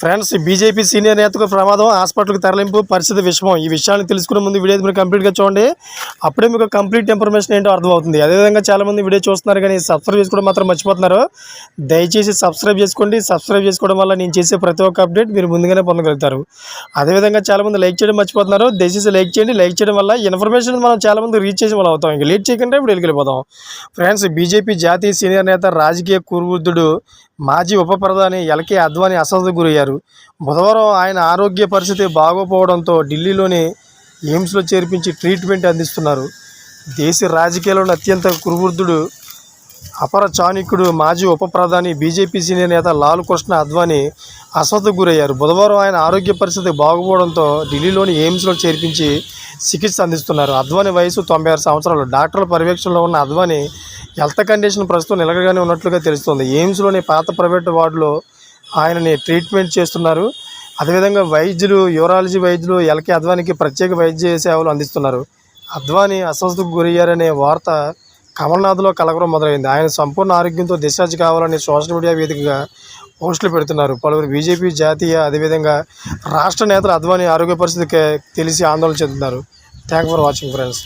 Friends BJP senior నేతకు ప్రమాదం హాస్పిటల్కి తరలింపు పరిస్థితి విషమం. ఈ విషయాన్ని తెలుసుకునే ముందు వీడియో మీరు కంప్లీట్గా చూడండి. అప్పుడే మీకు కంప్లీట్ ఇన్ఫర్మేషన్ ఏంటో అర్థమవుతుంది. అదేవిధంగా చాలామంది వీడియో చూస్తున్నారు కానీ సబ్స్క్రైబ్ చేసుకోవడం మాత్రం మర్చిపోతున్నారు. దయచేసి సబ్స్క్రైబ్ చేసుకోండి. సబ్స్క్రైబ్ చేసుకోవడం వల్ల నేను చేసే ప్రతి ఒక్క అప్డేట్ మీరు ముందుగానే పొందగలుగుతారు. అదేవిధంగా చాలామంది లైక్ చేయడం మర్చిపోతున్నారు. దయచేసి లైక్ చేయండి. లైక్ చేయడం వల్ల ఇన్ఫర్మేషన్ మనం చాలామంది రీచ్ చేసి వాళ్ళు అవుతాం. ఇంకా లేట్ చేయకుండా ఇప్పుడు వెళ్ళిపోదాం ఫ్రెండ్స్ బీజేపీ జాతీయ సీనియర్ నేత రాజకీయ కురువృద్ధుడు మాజీ ఉప ప్రధాని ఎల్కే అద్వానీ అసదు గురయ్యారు. బుధవారం ఆయన ఆరోగ్య పరిస్థితి బాగోపోవడంతో ఢిల్లీలోని ఎయిమ్స్లో చేర్పించి ట్రీట్మెంట్ అందిస్తున్నారు. దేశ రాజకీయాల్లోని అత్యంత కురువృద్ధుడు అపర చాణిక్యుడు మాజీ ఉప ప్రధాని బీజేపీ సీనియర్ నేత లాల్ కృష్ణ అద్వానీ అస్వస్థకు గురయ్యారు. బుధవారం ఆయన ఆరోగ్య పరిస్థితి బాగుపోవడంతో ఢిల్లీలోని ఎయిమ్స్లో చేర్పించి చికిత్స అందిస్తున్నారు. అద్వానీ వయసు తొంభై ఆరు సంవత్సరాలు. డాక్టర్ల పర్యవేక్షణలో ఉన్న అద్వానీ హెల్త్ కండిషన్ ప్రస్తుతం నిలకడగానే ఉన్నట్లుగా తెలుస్తోంది. ఎయిమ్స్లోని పాత ప్రైవేట్ వార్డులో ఆయనని ట్రీట్మెంట్ చేస్తున్నారు. అదేవిధంగా వైద్యులు యూరాలజీ వైద్యులు ఎల్కే అద్వానికి ప్రత్యేక వైద్య సేవలు అందిస్తున్నారు. అద్వానీ అస్వస్థకు గురయ్యారనే వార్త కమల్నాథ్లో కలగడం మొదలైంది. ఆయన సంపూర్ణ ఆరోగ్యంతో డిశ్చార్జ్ కావాలని సోషల్ మీడియా వేదికగా పోస్టులు పెడుతున్నారు. పలువురు బీజేపీ జాతీయ అదేవిధంగా రాష్ట్ర నేతలు అద్వానీ ఆరోగ్య పరిస్థితికి తెలిసి ఆందోళన చెందుతున్నారు. Thank for watching friends